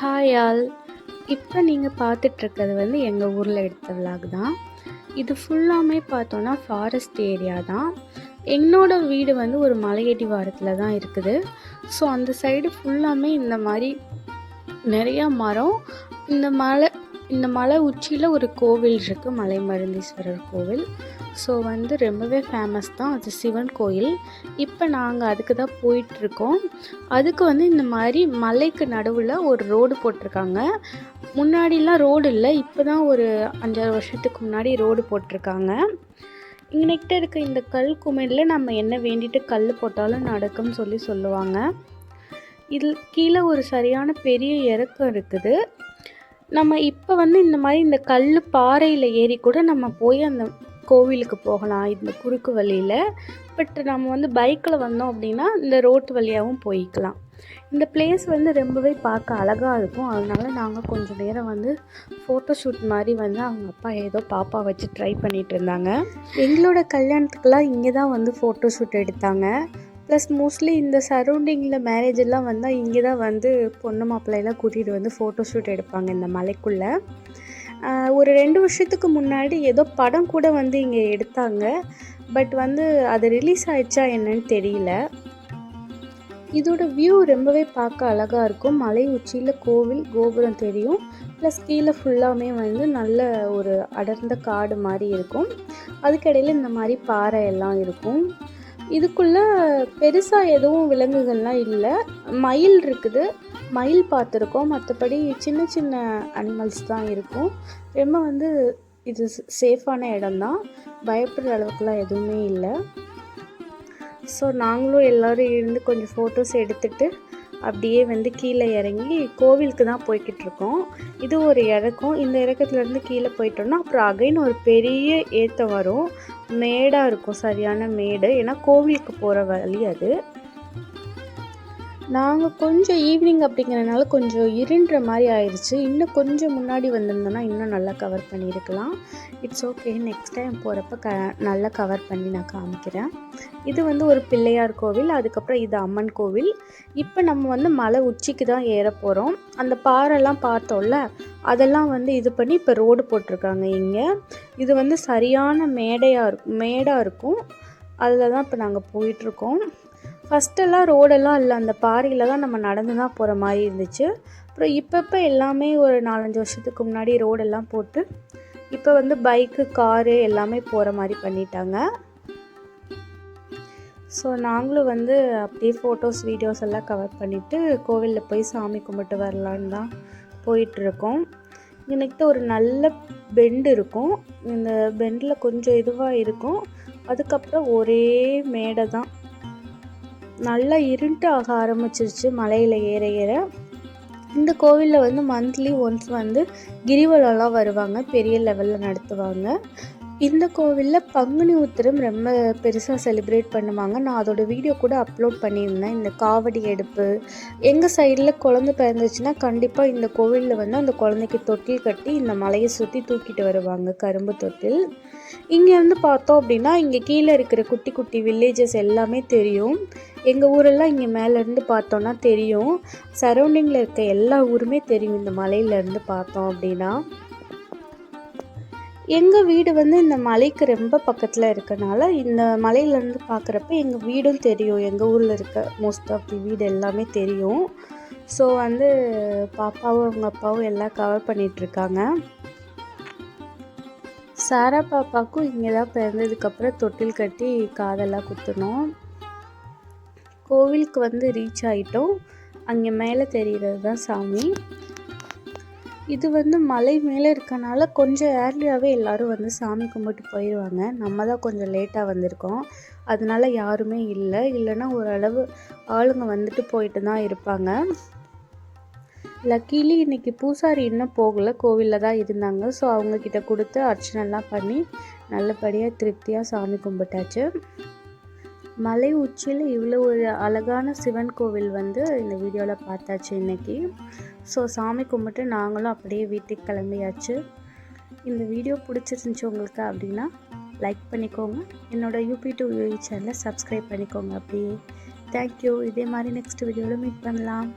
Hi all இப்போ நீங்கள் பார்த்துட்ருக்கிறது வந்து எங்கள் ஊரில் எடுத்த விலாக் தான். இது ஃபுல்லாமே பார்த்தோன்னா ஃபாரஸ்ட் ஏரியா தான். என்னோட வீடு வந்து ஒரு மலையடி வாரத்தில் தான் இருக்குது. ஸோ அந்த சைடு ஃபுல்லாமே இந்த மாதிரி நிறையா மரம் இந்த மலை இந்த மலை உச்சியில் ஒரு கோவில் இருக்குது மலை மருந்தீஸ்வரர் கோவில். ஸோ வந்து ரொம்பவே ஃபேமஸ் தான். அது சிவன் கோயில். இப்போ நாங்கள் அதுக்கு தான் போயிட்டுருக்கோம். அதுக்கு வந்து இந்த மாதிரி மலைக்கு நடுவில் ஒரு ரோடு போட்டிருக்காங்க. முன்னாடிலாம் ரோடு இல்லை இப்போ தான் ஒரு அஞ்சாறு வருஷத்துக்கு முன்னாடி ரோடு போட்டிருக்காங்க. இங்கிட்ட இருக்க இந்த கல் குமிழில் நம்ம என்ன வேண்டிட்டு கல் போட்டாலும் நடக்கும்னு சொல்லி சொல்லுவாங்க. இதில் கீழே ஒரு சரியான பெரிய இறக்கம் இருக்குது. நம்ம இப்போ வந்து இந்த மாதிரி இந்த கல் பாறையில் ஏறி கூட நம்ம போய் அந்த கோவிலுக்கு போகலாம் இந்த குறுக்கு வழியில். பட் நம்ம வந்து பைக்கில் வந்தோம் அப்படின்னா இந்த ரோட்டு வழியாகவும் போய்க்கலாம். இந்த பிளேஸ் வந்து ரொம்பவே பார்க்க அழகாக இருக்கும். அதனால நாங்கள் கொஞ்சம் நேரம் வந்து ஃபோட்டோ ஷூட் மாதிரி வந்து அவங்க அப்பா ஏதோ பாப்பா வச்சு ட்ரை பண்ணிகிட்டு இருந்தாங்க. எங்களோட கல்யாணத்துக்கெல்லாம் இங்கே தான் வந்து ஃபோட்டோ ஷூட் எடுத்தாங்க. ப்ளஸ் மோஸ்ட்லி இந்த சரௌண்டிங்கில் மேரேஜ் எல்லாம் வந்தால் இங்கே தான் வந்து பொண்ணு மாப்பிள்ளையெல்லாம் கூட்டிகிட்டு வந்து ஃபோட்டோ ஷூட் எடுப்பாங்க இந்த மலைக்குள்ளே. ஒரு ரெண்டு வருஷத்துக்கு முன்னாடி ஏதோ படம் கூட வந்து இங்கே எடுத்தாங்க. பட் வந்து அது ரிலீஸ் ஆயிடுச்சா என்னன்னு தெரியல. இதோட வியூ ரொம்பவே பார்க்க அழகாக இருக்கும். மலை உச்சியில் கோவில் கோபுரம் தெரியும். ப்ளஸ் கீழே ஃபுல்லாமே வந்து நல்ல ஒரு அடர்ந்த காடு மாதிரி இருக்கும். அதுக்கிடையில் இந்த மாதிரி பாறை எல்லாம் இருக்கும். இதுக்குள்ளே பெருசாக எதுவும் விலங்குகள்லாம் இல்லை. மயில் இருக்குது. மயில் பார்த்துருக்கோம். மற்றபடி சின்ன சின்ன அனிமல்ஸ் தான் இருக்கும். ரொம்ப வந்து இது சேஃபான இடம்தான். பயப்படுற அளவுக்குலாம் எதுவுமே இல்லை. ஸோ நாங்களும் எல்லோரும் இருந்து கொஞ்சம் ஃபோட்டோஸ் எடுத்துகிட்டு அப்படியே வந்து கீழே இறங்கி கோவிலுக்கு தான் போய்கிட்டு இருக்கோம் இது ஒரு இறக்கம். இந்த இறக்கத்துலேருந்து கீழே போயிட்டோம்னா அப்புறம் அகைன் ஒரு பெரிய ஏற்றம் வரும். மேடாக இருக்கும் சரியான மேடு. ஏன்னா கோவிலுக்கு போகிற வழி அது. நாங்கள் கொஞ்சம் ஈவினிங் அப்படிங்கிறனால கொஞ்சம் இருண்டுற மாதிரி ஆயிடுச்சு இன்னும் கொஞ்சம் முன்னாடி வந்திருந்தோன்னா இன்னும் நல்லா கவர் பண்ணியிருக்கலாம் இட்ஸ் ஓகே நெக்ஸ்ட் டைம் போகிறப்ப க நல்லா கவர் பண்ணி நான் காமிக்கிறேன். இது வந்து ஒரு பிள்ளையார் கோவில் அதுக்கப்புறம் இது அம்மன் கோவில். இப்போ நம்ம வந்து மலை உச்சிக்கு தான் ஏற போகிறோம் அந்த பாறைலாம் பார்த்தோம்ல அதெல்லாம் வந்து இது பண்ணி இப்போ ரோடு போட்டிருக்காங்க இங்கே. இது வந்து சரியான மேடையாக இருக்கும் மேடாக இருக்கும். அதில் தான் இப்போ நாங்கள் போயிட்டுருக்கோம். ஃபஸ்ட்டெல்லாம் ரோடெல்லாம் இல்லை அந்த பாறையில் தான் நம்ம நடந்து தான் போகிற மாதிரி இருந்துச்சு. அப்புறம் இப்பப்போ எல்லாமே ஒரு நாலஞ்சு வருஷத்துக்கு முன்னாடி ரோடெல்லாம் போட்டு இப்போ வந்து பைக்கு காரு எல்லாமே போகிற மாதிரி பண்ணிட்டாங்க. ஸோ நாங்களும் வந்து அப்படியே ஃபோட்டோஸ் வீடியோஸ் எல்லாம் கவர் பண்ணிவிட்டு கோவிலில் போய் சாமி கும்பிட்டு வரலான்னு தான் போயிட்டுருக்கோம். எனக்கு ஒரு நல்ல பெண்டு இருக்கும். இந்த பெண்டில் கொஞ்சம் இதுவாக இருக்கும். அதுக்கப்புறம் ஒரே மேடை தான். நல்லா இருட்டு ஆக ஆரம்பிச்சிருச்சு மலையில் ஏற ஏற. இந்த கோவிலில் வந்து மந்த்லி ஒன்ஸ் வந்து கிரிவலம்லாம் வருவாங்க. பெரிய லெவலில் நடத்துவாங்க. இந்த கோவிலில் பங்குனி உத்திரம் ரொம்ப பெருசாக செலிப்ரேட் பண்ணுவாங்க. நான் அதோட வீடியோ கூட அப்லோட் பண்ணியிருந்தேன். இந்த காவடி எடுப்பு எங்கள் சைடில் குழந்தை பிறந்துச்சுன்னா கண்டிப்பாக இந்த கோவிலில் வந்து அந்த குழந்தைக்கு தொட்டில் கட்டி இந்த மலையை சுற்றி தூக்கிட்டு வருவாங்க கரும்பு தொட்டில். இங்கே வந்து பார்த்தோம் அப்படின்னா இங்கே கீழே இருக்கிற குட்டி குட்டி வில்லேஜஸ் எல்லாமே தெரியும். எங்கள் ஊரெல்லாம் இங்கே மேலேருந்து பார்த்தோன்னா தெரியும். சரௌண்டிங்கில் இருக்க எல்லா ஊருமே தெரியும். இந்த மலையிலேருந்து பார்த்தோம் அப்படின்னா. எங்கள் வீடு வந்து இந்த மலைக்கு ரொம்ப பக்கத்தில் இருக்கனால இந்த மலையிலேருந்து பார்க்குறப்ப எங்கள் வீடும் தெரியும். எங்கள் ஊரில் இருக்க மோஸ்ட் ஆஃப் தி வீடு எல்லாமே தெரியும். ஸோ வந்து பாப்பாவும் அவங்க அப்பாவும் எல்லாம் கவர் பண்ணிகிட்ருக்காங்க சாரா பாப்பாவுக்கும் இங்கே தான் பிறந்ததுக்கப்புறம் தொட்டில் கட்டி காதெல்லாம் குத்தணும் கோவிலுக்கு வந்து ரீச் ஆகிட்டோம் அங்கே மேலே தெரிகிறது தான் சாமி. இது வந்து மலை மேலே இருக்கனால கொஞ்சம் ஏர்லியாகவே எல்லோரும் வந்து சாமி கும்பிட்டு போயிடுவாங்க நம்ம தான் கொஞ்சம் லேட்டாக வந்திருக்கோம். அதனால யாருமே இல்லை. இல்லைன்னா ஓரளவு ஆளுங்க வந்துட்டு போயிட்டு தான் இருப்பாங்க. லக்கீலி இன்னைக்கு பூசாரி இன்னும் போகலை. கோவிலில் தான் இருந்தாங்க. ஸோ அவங்கக்கிட்ட கொடுத்து அர்ச்சனைலாம் பண்ணி நல்லபடியாக திருப்தியாக சாமி கும்பிட்டாச்சு. மலை உச்சியில் இவ்வளோ ஒரு அழகான சிவன் கோவில் வந்து இந்த வீடியோவில் பார்த்தாச்சு இன்றைக்கி ஸோ சாமி கும்பிட்டு நாங்களும் அப்படியே வீட்டுக்கு கிளம்பியாச்சு. இந்த வீடியோ பிடிச்சிருந்துச்சி உங்களுக்கு அப்படின்னா லைக் பண்ணிக்கோங்க. என்னோடய யூபி டூ யூஇ சேனலை சப்ஸ்கிரைப் பண்ணிக்கோங்க அப்படியே. தேங்க்யூ இதே மாதிரி நெக்ஸ்ட் வீடியோவில் மீட் பண்ணலாம்.